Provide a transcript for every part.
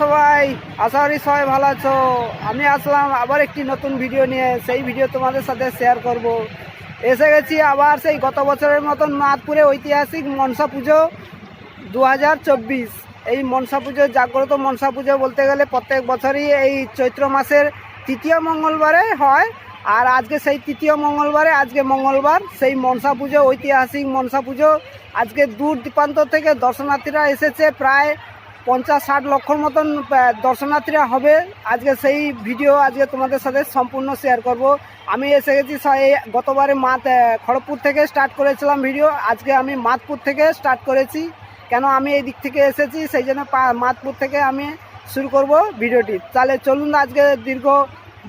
সবাই, আশা করি সবাই ভালো আছো। আমি আসলাম আবার একটি নতুন ভিডিও নিয়ে। সেই ভিডিও তোমাদের সাথে শেয়ার করব। এসে গেছি আবার সেই গত বছরের মতন নাথপুরে ঐতিহাসিক মনসা পুজো দু হাজার চব্বিশ। এই মনসা পুজো, জাগ্রত মনসা পুজো বলতে গেলে প্রত্যেক বছরই এই চৈত্র মাসের তৃতীয় মঙ্গলবারে হয়। আর আজকে সেই তৃতীয় মঙ্গলবারে, আজকে মঙ্গলবার সেই মনসা পুজো, ঐতিহাসিক মনসা পুজো। আজকে দূর দীপান্ত থেকে দর্শনার্থীরা এসেছে প্রায় পঞ্চাশ ষাট লক্ষর মতন দর্শনার্থীরা হবে। আজকে সেই ভিডিও আজকে তোমাদের সাথে সম্পূর্ণ শেয়ার করব। আমি এসে গেছি এই গতবারে মাত খড়গপুর থেকে স্টার্ট করেছিলাম ভিডিও আজকে আমি মাতপুর থেকে স্টার্ট করেছি। কেন আমি এই দিক থেকে এসেছি, সেই জন্য মাতপুর থেকে আমি শুরু করব ভিডিওটি। তাহলে চলুন আজকে দীর্ঘ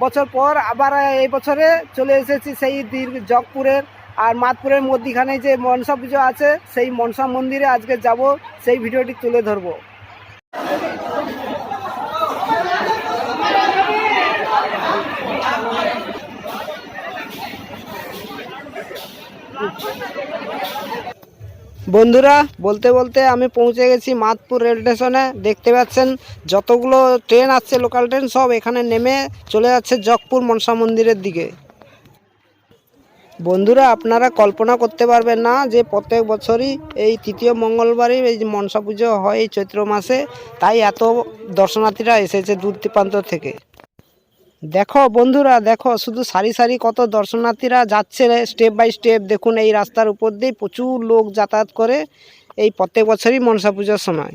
বছর পর আবার এই বছরে চলে এসেছি সেই দীর্ঘ জগপুরের আর মাতপুরের মধ্যিখানে যে মনসা পুজো আছে, সেই মনসা মন্দিরে আজকে যাব, সেই ভিডিওটি তুলে ধরবো। বন্ধুরা, বলতে বলতে আমি পৌঁছে গেছি মাতপুর রেল স্টেশনে। দেখতে পাচ্ছেন যতগুলো ট্রেন আসছে লোকাল ট্রেন সব এখানে নেমে চলে যাচ্ছে জগপুর মনসা মন্দিরের দিকে। বন্ধুরা, আপনারা কল্পনা করতে পারবেন না যে প্রত্যেক বছরই এই তৃতীয় মঙ্গলবারই এই মনসা পুজো হয় এই চৈত্র মাসে। তাই এত দর্শনার্থীরা এসেছে দূর দীপান্ত থেকে। দেখো বন্ধুরা, দেখো শুধু সারি সারি কত দর্শনার্থীরা যাচ্ছে স্টেপ বাই স্টেপ দেখুন এই রাস্তার উপর দিয়ে প্রচুর লোক যাতায়াত করে এই প্রত্যেক বছরই মনসা পুজোর সময়।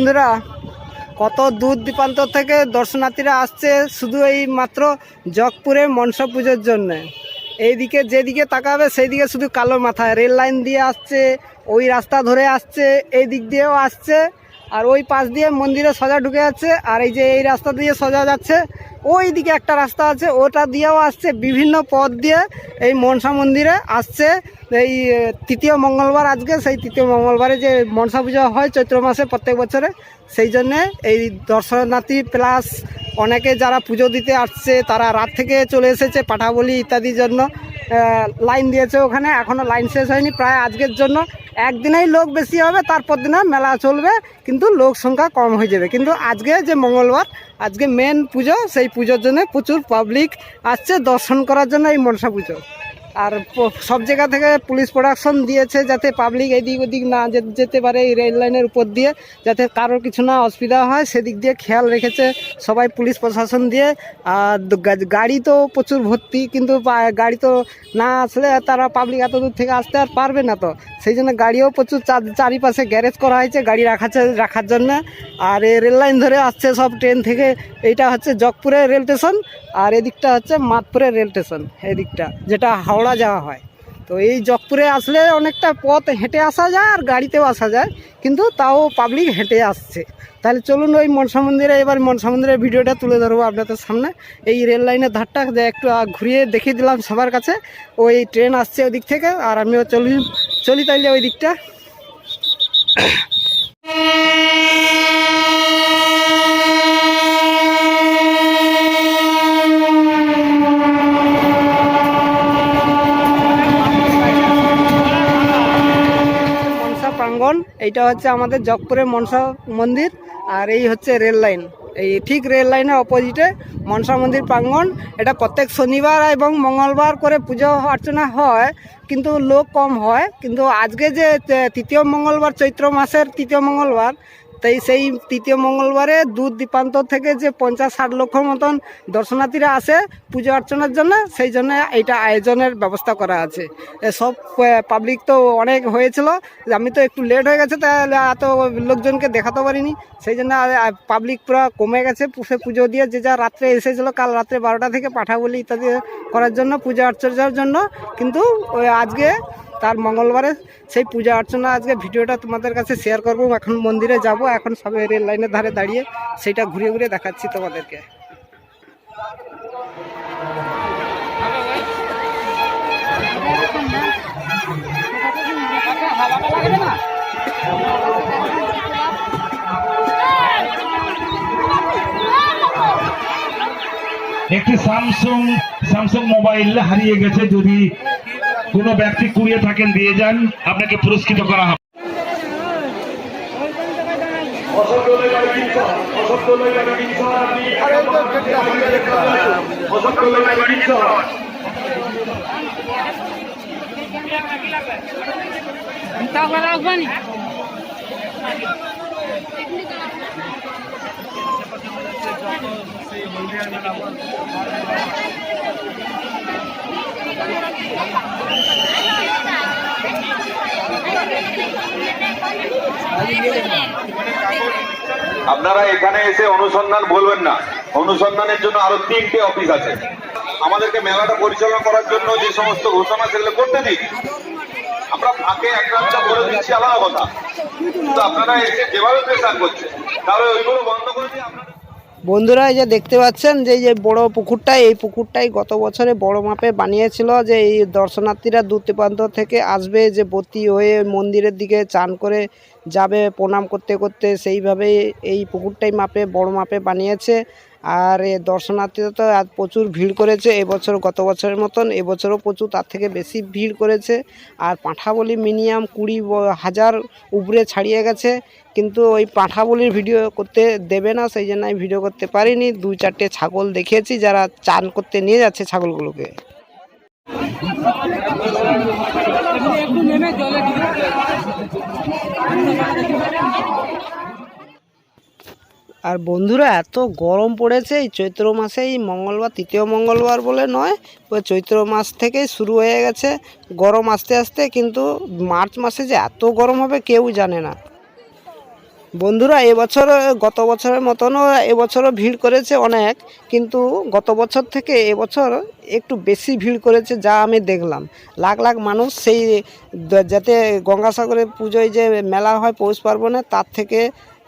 বন্ধুরা, কত দূর দীপান্ত থেকে দর্শনার্থীরা আসছে শুধু এই মাত্র জগপুরে মনসা পুজোর জন্য। এইদিকে যেদিকে তাকাবে সেই দিকে শুধু কালো মাথায়। রেল লাইন দিয়ে আসছে, ওই রাস্তা ধরে আসছে, এই দিক দিয়েও আসছে। আর ওই পাশ দিয়ে মন্দিরে সোজা ঢুকে যাচ্ছে, আর এই যে এই রাস্তা দিয়ে সজা যাচ্ছে ওই দিকে একটা রাস্তা আছে, ওটা দিয়েও আসছে, বিভিন্ন পথ দিয়ে এই মনসা মন্দিরে আসছে। এই তৃতীয় মঙ্গলবার আজকে, সেই তৃতীয় মঙ্গলবারে যে মনসা পুজো হয় চৈত্র মাসে প্রত্যেক বছরে, সেই জন্যে এই দর্শনার্থী প্লাস অনেকে যারা পুজো দিতে আসছে, তারা রাত থেকে চলে এসেছে পাঠাবলি ইত্যাদির জন্য। লাইন দিয়েছে ওখানে এখনও লাইন শেষ হয়নি, প্রায় আজকের জন্য। একদিনেই লোক বেশি হবে, তারপর দিনে মেলা চলবে, কিন্তু লোক সংখ্যা কম হয়ে যাবে। কিন্তু আজকে যে মঙ্গলবার, আজকে মেন পুজো, সেই পুজোর জন্য প্রচুর পাবলিক আসছে, দর্শন করার জন্য এই মনসা পুজো। আর সব জায়গা থেকে পুলিশ প্রোডাকশন দিয়েছে যাতে পাবলিক এদিক ওদিক না যেতে পারে এই রেল লাইনের উপর দিয়ে, যাতে কারোর কিছু না অসুবিধা হয়। সেদিক দিয়ে খেয়াল রেখেছে সবাই পুলিশ প্রশাসন দিয়ে। আর গাড়ি তো প্রচুর ভর্তি, কিন্তু গাড়ি তো না আসলে তারা পাবলিক এত দূর থেকে আসতে আর পারবে না তো। সেই জন্য গাড়িও প্রচুর চার- চারিপাশে গ্যারেজ করা হয়েছে গাড়ি রাখাচ্ছে রাখার জন্য। আর এই রেল লাইন ধরে আসছে সব ট্রেন থেকে। এইটা হচ্ছে জগপুরের রেল স্টেশন। আর এদিকটা হচ্ছে মাতপুরের রেল স্টেশন, এদিকটা, যেটা হাওড়া যাওয়া হয়। তো এই জগপুরে আসলে অনেকটা পথ হেঁটে আসা যায় আর গাড়িতেও আসা যায়, কিন্তু তাও পাবলিক হেঁটে আসছে। তাহলে চলুন ওই মনসা মন্দিরে, এবার মনসা মন্দিরের ভিডিওটা তুলে ধরবো আপনাদের সামনে। এই রেল লাইনের ধারটা যে একটু ঘুরিয়ে দেখিয়ে দিলাম সবার কাছে। ওই ট্রেন আসছে ওই দিক থেকে, আর আমিও চলি চলি তাইলে ওই দিকটা মনসা প্রাঙ্গণ, এইটা হচ্ছে আমাদের জগপুরের মনসা মন্দির, আর এই হচ্ছে রেল লাইন। এই ঠিক রেল লাইনের অপোজিটে মনসা মন্দির প্রাঙ্গণ, এটা প্রত্যেক শনিবার এবং মঙ্গলবার করে পুজো, অর্চনা হয়, কিন্তু লোক কম হয়। কিন্তু আজকে যে তৃতীয় মঙ্গলবার, চৈত্র মাসের তৃতীয় মঙ্গলবার তাই সেই তৃতীয় মঙ্গলবারে দূর দীপান্ত থেকে যে পঞ্চাশ ষাট লক্ষ মতন দর্শনার্থীরা আসে পুজো অর্চনার জন্য, সেই জন্য এইটা আয়োজনের ব্যবস্থা করা আছে। সব পাবলিক তো অনেক হয়েছিল, আমি তো একটু লেট হয়ে গেছে, তাহলে এত লোকজনকে দেখাতে পারিনি। সেই জন্য পাবলিক পুরো কমে গেছে পুজো দিয়ে যে যা রাত্রে এসেছিল, কাল রাত্রে বারোটা থেকে পাঠা বলি ইত্যাদি করার জন্য, পূজা অর্চনার জন্য। কিন্তু আজকে তার মঙ্গলবারে সেই পূজা অর্চনা আজকে ভিডিওটা তোমাদের কাছে শেয়ার করব। এখন মন্দিরে যাব, এখন সবে রেল লাইনের ধারে দাঁড়িয়ে সেটা ঘুরে ঘুরে দেখাচ্ছি তোমাদেরকে। একটি স্যামসুং স্যামসুং মোবাইল হারিয়ে গেছে যদি কোনো ব্যক্তি কুড়িয়ে থাকেন দিয়ে যান আপনাকে পুরস্কৃত করা হবে। আসবানি আপনারা এখানে এসে অনুসন্ধান বলবেন না। অনুসন্ধানের জন্য আরও তিনটে অফিস আছে। আমাদেরকে মেলাটা পরিচালনা করার জন্য যে সমস্ত ঘোষণা সেগুলো করতে দিন। আমরা ফাঁকে একটা একটা করে দিচ্ছি আলাদা কথা। কিন্তু আপনারা এসে যেভাবে প্রেশার করছে তাহলে ওইগুলো বন্ধ করে দিয়ে আপনারা বন্ধুরা, এই যে দেখতে পাচ্ছেন যে এই যে বড় পুকুরটাই এই পুকুরটাই গত বছরে বড় মাপে বানিয়েছিল যে এই দর্শনার্থীরা দূর প্রান্ত থেকে আসবে, যে বতি হয়ে মন্দিরের দিকে চান করে যাবে, প্রণাম করতে করতে সেইভাবে এই পুকুরটাই মাপে, বড় মাপে বানিয়েছে। আর দর্শনার্থীরা তো প্রচুর ভিড় করেছে, এবছর গত বছরের মতন, এবছরও প্রচুর, তার থেকে বেশি ভিড় করেছে। আর পাঁঠাবলি মিনিমাম কুড়ি হাজার উপরে ছাড়িয়ে গেছে, কিন্তু ওই পাঁঠাবলির ভিডিও করতে দেবে না, সেই জন্য আমি ভিডিও করতে পারিনি। দুই চারটে ছাগল দেখেছি, যারা চান করতে নিয়ে যাচ্ছে ছাগলগুলোকে। আর বন্ধুরা, এত গরম পড়েছে, এই চৈত্র মাসে এই মঙ্গলবার, তৃতীয় মঙ্গলবার বলে নয় ওই চৈত্র মাস থেকেই শুরু হয়ে গেছে গরম আস্তে আস্তে, কিন্তু মার্চ মাসে যে এত গরম হবে কেউ জানে না। বন্ধুরা, এবছর, গত বছরের মতনও এবছরও ভিড় করেছে অনেক, কিন্তু গত বছর থেকে এবছর একটু বেশি ভিড় করেছে যা আমি দেখলাম। লাখ লাখ মানুষ সেই, যাতে গঙ্গাসাগরে পুজোয় যে মেলা হয় পৌষ পার্বণে, তার থেকে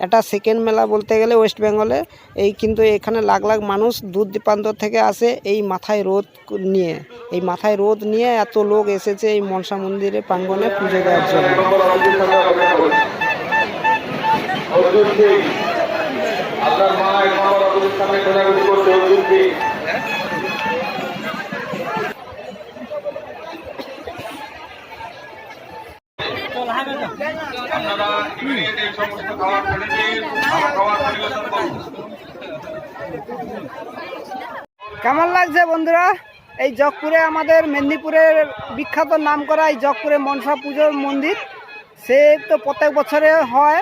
একটা সেকেন্ড মেলা বলতে গেলে ওয়েস্ট বেঙ্গলে। এই কিন্তু এখানে লাখ লাখ মানুষ দূর দীপান্তর থেকে আসে এই মাথায় রোদ নিয়ে। এই মাথায় রোদ নিয়ে এত লোক এসেছে এই মনসা মন্দিরে প্রাঙ্গনে পুজো দেওয়ার জন্য। আপনার মা এখন আমার সামনে খোঁজাখুঁজি করছে সমস্ত খাবার পড়েছে খাবার পরিবেশন কেমন লাগছে বন্ধুরা? এই জগপুরে আমাদের মেদিনীপুরের বিখ্যাত নাম করা এই জগপুরে মনসা পুজোর মন্দির। সে তো প্রত্যেক বছরে হয়।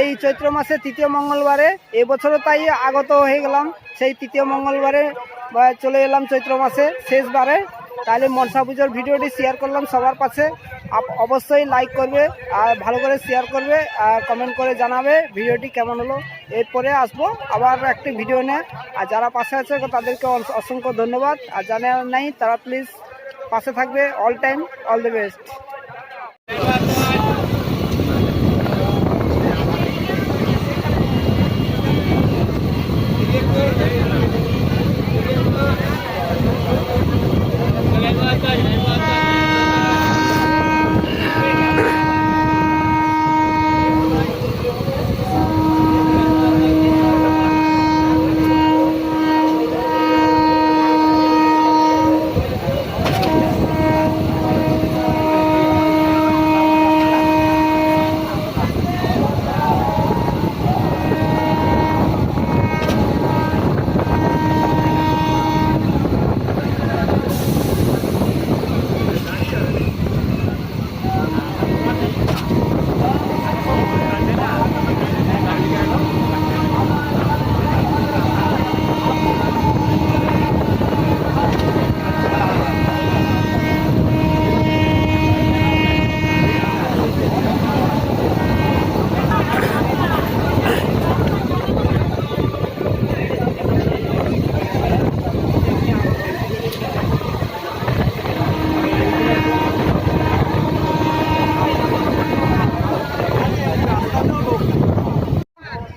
এই চৈত্র মাসে তৃতীয় মঙ্গলবারে। এবছরও তাই আগত হয়ে গেলাম। সেই তৃতীয় মঙ্গলবারে চলে এলাম চৈত্র মাসে শেষবারে। তাহলে মনসা পুজোর ভিডিওটি শেয়ার করলাম সবার পাশে। অবশ্যই লাইক করবে, আর ভালো করে শেয়ার করবে, আর কমেন্ট করে জানাবে ভিডিওটি কেমন হলো। এরপরে আসব আবার একটি ভিডিও নিয়ে। আর যারা পাশে আছে, তাদেরকে অস- অসংখ্য ধন্যবাদ। আর জানা নাই, তারা প্লিজ পাশে থাকবে। All time all the best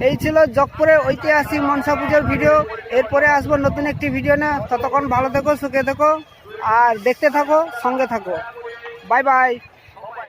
এই ছিল জগপুরের ঐতিহাসিক মনসা পুজোর ভিডিও। এরপরে আসব নতুন একটি ভিডিও না ততক্ষণ ভালো থেকো, সুখে থেকো, আর দেখতে থাকো, সঙ্গে থাকো। Bye bye.